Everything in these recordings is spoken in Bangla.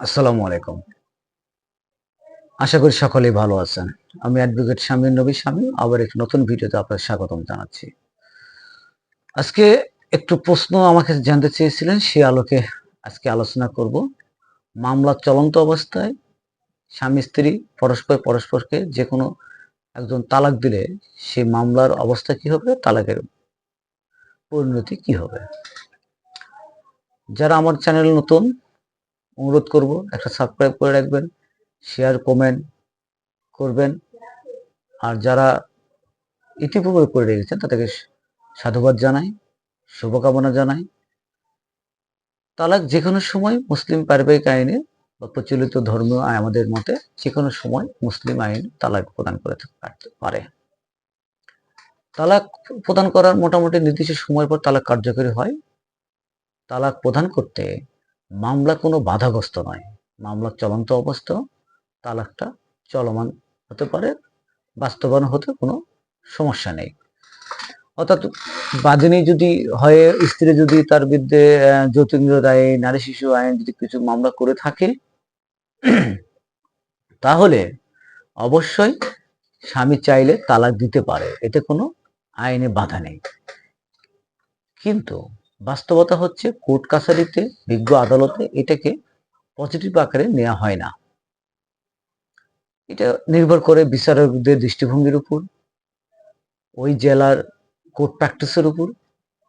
আসসালামু আলাইকুম। আশা করি সকলেই ভালো আছেন। আমি অ্যাডভোকেট শামীর নবী শামী আবার এক নতুন ভিডিওতে আপনার স্বাগতম জানাচ্ছি। আজকে একটু প্রশ্ন আমাকে জানতে চেয়েছিলেন, সে আলোকে আজকে আলোচনা করব। মামলা চলন্ত অবস্থায় স্বামী, স্ত্রী পরস্পর পরস্পরকে যে কোনো একজন তালাক দিলে সেই মামলার অবস্থা কি হবে? তালাকের পরিণতি কি হবে? যারা আমার চ্যানেল নতুন, অনুরোধ করব, একটা সাবস্ক্রাইব করে রাখবেন শেয়ার কমেন্ট করবেন। আর যারা ইতিপূর্বে করে রেখেছেন, তাদেরকে সাধুবাদ জানাই, শুভকামনা জানাই। তালাক যে কোনো সময় মুসলিম পারিবারিক আইনে বা প্রচলিত ধর্মীয় আমাদের মতে যে কোনো সময় মুসলিম আইন তালাক প্রদান করে পারে। তালাক প্রদান করার মোটামুটি নির্দিষ্ট সময় পর তালাক কার্যকরী হয়। তালাক প্রদান করতে মামলা কোনো বাধাগ্রস্ত নয়। মামলা চলন্ত অবস্থা, তালাকটা চলমান হতে পারে, বাস্তবায়ন হতে কোনো সমস্যা নেই। অর্থাৎ বাদিনী যদি হয়, স্ত্রী যদি তার বিরুদ্ধে যৌতুক আইন নারী শিশু আইন যদি কিছু মামলা করে থাকে, তাহলে অবশ্যই স্বামী চাইলে তালাক দিতে পারে। এতে কোনো আইনে বাধা নেই। কিন্তু বাস্তবতা হচ্ছে কোর্ট কাছারিতে, বিজ্ঞ আদালতে এটাকে পজিটিভ আকারে নেওয়া হয় না। এটা নির্ভর করে বিচারকদের দৃষ্টিভঙ্গির উপর, ওই জেলার কোর্ট প্র্যাকটিসের উপর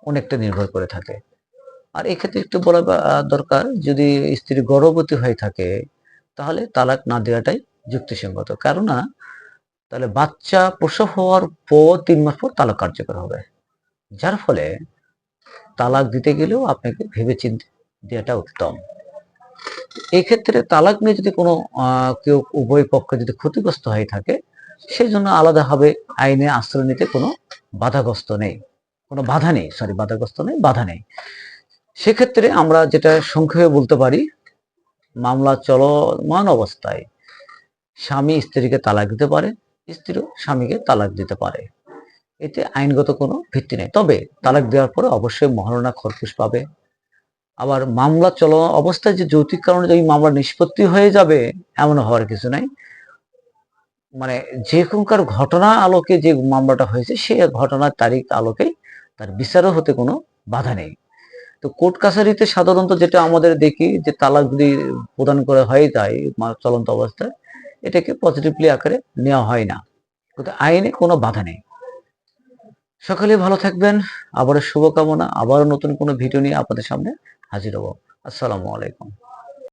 অনেকটা নির্ভর করে থাকে। আর এক্ষেত্রে একটু বলা দরকার, যদি স্ত্রী গর্ভবতী হয়ে থাকে, তাহলে তালাক না দেওয়াটাই যুক্তিসঙ্গত। কেননা, তাহলে বাচ্চা প্রসব হওয়ার পর তিন মাস পর তালাক কার্যকর হবে। যার ফলে তালাক দিতে গেলেও আপনাকে ভেবে চিন্তে দেওয়াটা উত্তম। এই ক্ষেত্রে তালাক নিয়ে যদি কোনো কেউ উভয় পক্ষে যদি ক্ষতিগ্রস্ত হয়ে থাকে সেই জন্য আলাদাভাবে আইনে আশ্রয় নিতে কোনো বাধাগ্রস্ত নেই। কোনো বাধা নেই সরি বাধাগ্রস্ত নেই, বাধা নেই। সেক্ষেত্রে আমরা যেটা সংক্ষেপে বলতে পারি, মামলা চলমান অবস্থায় স্বামী স্ত্রীকে তালাক দিতে পারে, স্ত্রীও স্বামীকে তালাক দিতে পারে। এতে আইনগত কোনো ভিত্তি নেই। তবে তালাক দেওয়ার পরে অবশ্যই মহারণা খরকুশ পাবে। আবার মামলা চল অবস্থায় যে যৌতিক কারণে যে এই মামলা নিষ্পত্তি হয়ে যাবে, এমন হওয়ার কিছু নাই। মানে যে কোনকার ঘটনা আলোকে যে মামলাটা হয়েছে, সে ঘটনার তারিখ আলোকেই তার বিচারও হতে কোনো বাধা নেই। তো কোর্ট কাছারিতে সাধারণত যেটা আমাদের দেখি, যে তালাক যদি প্রদান করা হয়ে মা- চলন্ত অবস্থায়, এটাকে পজিটিভলি আকারে নেওয়া হয় না। কিন্তু আইনে কোনো বাধা নেই। সকলে ভালো থাকবেন। আবারও শুভকামনা। আবারও নতুন কোনো ভিডিও নিয়ে আপনাদের সামনে হাজির হব। আসসালামু আলাইকুম।